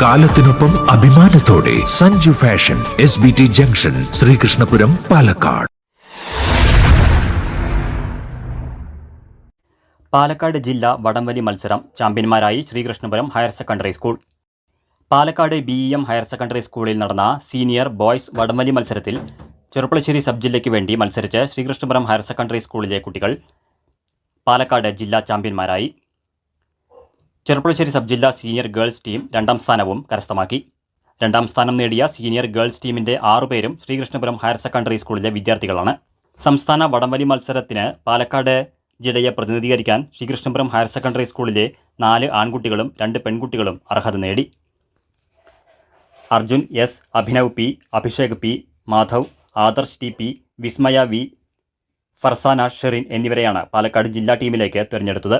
കാലത്തിനൊപ്പം അഭിമാനത്തോടെ Sanju fashion S B T junction Sreekrishnapuram Palakkad. Palakkad ജില്ല വടംവലി മത്സരം ചാമ്പ്യന്മാരായി Sreekrishnapuram higher secondary school. Palakkad B E M higher secondary സ്കൂളിൽ നടന്ന senior boys വടംവലി മത്സരത്തിൽ ചെറുപ്പളശ്ശേരി സബ് ജില്ലയ്ക്ക് വേണ്ടി മത്സരിച്ച് ശ്രീകൃഷ്ണപുരം ഹയർ സെക്കൻഡറി സ്കൂളിലെ കുട്ടികൾ പാലക്കാട് ജില്ലാ ചാമ്പ്യന്മാരായി. ചെറുപ്പളശ്ശേരി സബ് ജില്ലാ സീനിയർ ഗേൾസ് ടീം രണ്ടാം സ്ഥാനവും കരസ്ഥമാക്കി. രണ്ടാം സ്ഥാനം നേടിയ സീനിയർ ഗേൾസ് ടീമിന്റെ ആറുപേരും ശ്രീകൃഷ്ണപുരം ഹയർ സെക്കൻഡറി സ്കൂളിലെ വിദ്യാർത്ഥികളാണ്. സംസ്ഥാന വടംവലി മത്സരത്തിന് പാലക്കാട് ജില്ലയെ പ്രതിനിധീകരിക്കാൻ ശ്രീകൃഷ്ണപുരം ഹയർ സെക്കൻഡറി സ്കൂളിലെ നാല് ആൺകുട്ടികളും രണ്ട് പെൺകുട്ടികളും അർഹത നേടി. Arjun S Abhinav P Abhishek P Madhav Adarsh T P Vismaya V Farsana Sherin എന്നിവരെയാണ് പാലക്കാട് ജില്ലാ ടീമിലേക്ക് തിരഞ്ഞെടുത്തത്.